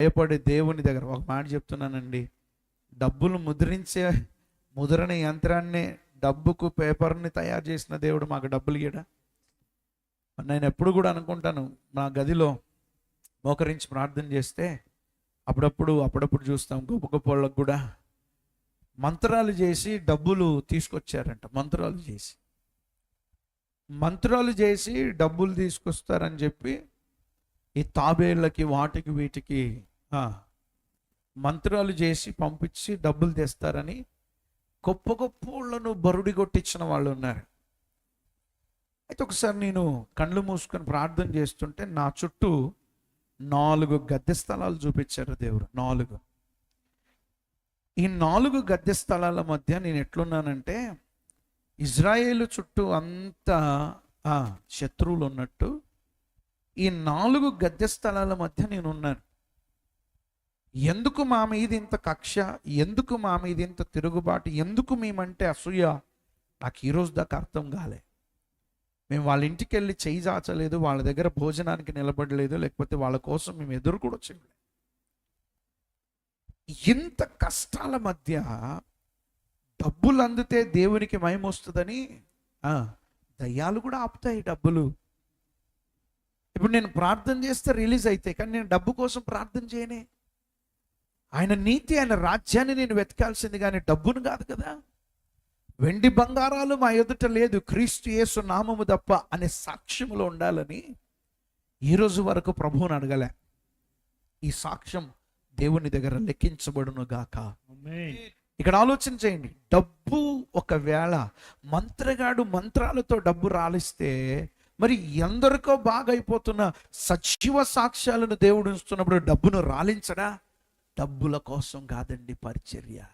భయపడే దేవుని దగ్గర ఒక మాట చెప్తున్నానండి. డబ్బులు ముద్రించే ముద్రణ యంత్రాన్ని డబ్బుకు పేపర్ని తయారు చేసిన దేవుడు మాకు డబ్బులు ఇయ్యడా? నేను ఎప్పుడు కూడా అనుకుంటాను నా గదిలో మోకరించి ప్రార్థన చేస్తే అప్పుడప్పుడు అప్పుడప్పుడు చూస్తాం గొప్ప గొప్ప వాళ్ళకు కూడా మంత్రాలు చేసి డబ్బులు తీసుకొచ్చారంట మంత్రాలు చేసి. మంత్రాలు చేసి డబ్బులు తీసుకొస్తారని చెప్పి ఈ తాబేళ్ళకి వాటికి వీటికి మంత్రాలు చేసి పంపించి డబ్బులు తెస్తారని గొప్ప గొప్ప వాళ్ళను బరుడి కొట్టించిన వాళ్ళు ఉన్నారు. అయితే ఒకసారి నేను కళ్ళు మూసుకొని ప్రార్థన చేస్తుంటే నా చుట్టూ నాలుగు గద్దె స్థలాలు చూపించారు దేవుడు నాలుగు. ఈ నాలుగు గద్దె స్థలాల మధ్య నేను ఎట్లున్నానంటే ఇజ్రాయేల్ చుట్టూ అంతా శత్రువులు ఉన్నట్టు ఈ నాలుగు గద్దె స్థలాల మధ్య నేను ఉన్నాను ఎందుకు మా మీద ఇంత కక్ష? ఎందుకు మా మీద ఇంత తిరుగుబాటు? ఎందుకు మేమంటే అసూయ? నాకు ఈరోజు దాకా అర్థం కాలే. మేము వాళ్ళ ఇంటికి వెళ్ళి చేయి చాచలేదు వాళ్ళ దగ్గర భోజనానికి నిలబడలేదు లేకపోతే వాళ్ళ కోసం మేము ఎదురు కూడా చేయలేదు ఇంత కష్టాల మధ్య డబ్బులు అందితే దేవునికి మయమొస్తుందని వస్తుందని దయ్యాలు కూడా ఆపుతాయి డబ్బులు. ఇప్పుడు నేను ప్రార్థన చేస్తే రిలీజ్ అయితే కానీ నేను డబ్బు కోసం ప్రార్థన చేయనే. ఆయన నీతి ఆయన రాజ్యాన్ని నేను వెతకాల్సింది కానీ డబ్బును కాదు కదా. వెండి బంగారాలు మా ఎదుట లేదు క్రీస్తు యేసు నామము తప్ప అనే సాక్ష్యములో ఉండాలని ఈ రోజు వరకు ప్రభువుని అడగలే. ఈ సాక్ష్యం దేవుని దగ్గర లెక్కించబడును గాక. ఇక్కడ ఆలోచన చేయండి. డబ్బు ఒకవేళ మంత్రగాడు మంత్రాలతో డబ్బు రాలిస్తే మరి ఎందరికో బాగైపోతున్న సజీవ సాక్ష్యాలను దేవుడు ఇస్తున్నప్పుడు డబ్బును రాలించడా? డబ్బుల కోసం కాదండి పరిచర్య.